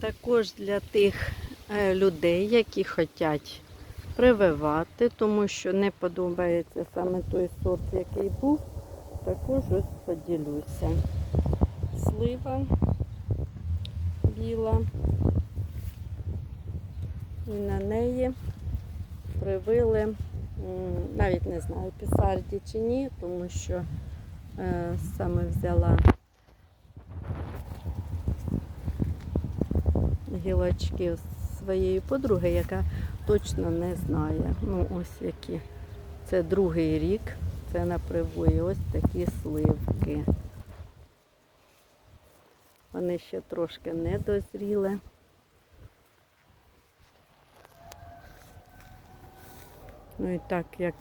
Також для тих е, людей, які хочуть прививати, тому що не подобається саме той сорт, який був, також ось поділюся. Слива біла. І на неї привили, навіть не знаю, пісарді чи ні, тому що е, саме взяла гілочки своєї подруги, яка точно не знає. Ну, ось які. Це другий рік, це на привої. Ось такі сливки. Вони ще трошки не дозріли. Ну і так як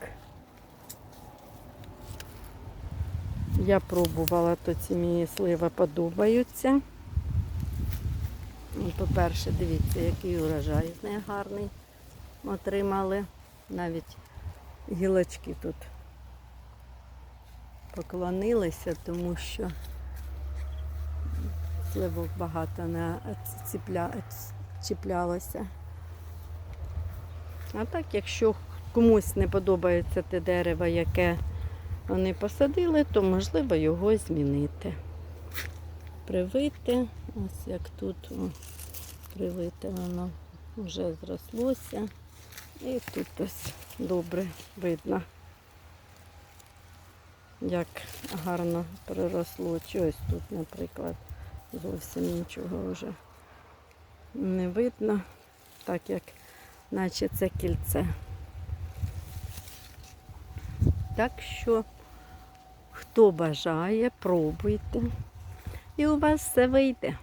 я пробувала, то ці мені сливи подобаються. Ну, По-перше, дивіться, який урожай з неї гарний отримали. Навіть гілочки тут поклонилися, тому що сливок багато не ціпля... чіплялося. А так, якщо комусь не подобається те дерево, яке вони посадили, то можливо його змінити. Привити, ось як тут привите воно вже зрослося. І тут ось добре видно, як гарно приросло. Чи ось тут, наприклад, зовсім нічого вже не видно, так як наче це кільце. Так що, хто бажає, пробуйте. І у вас все вийде.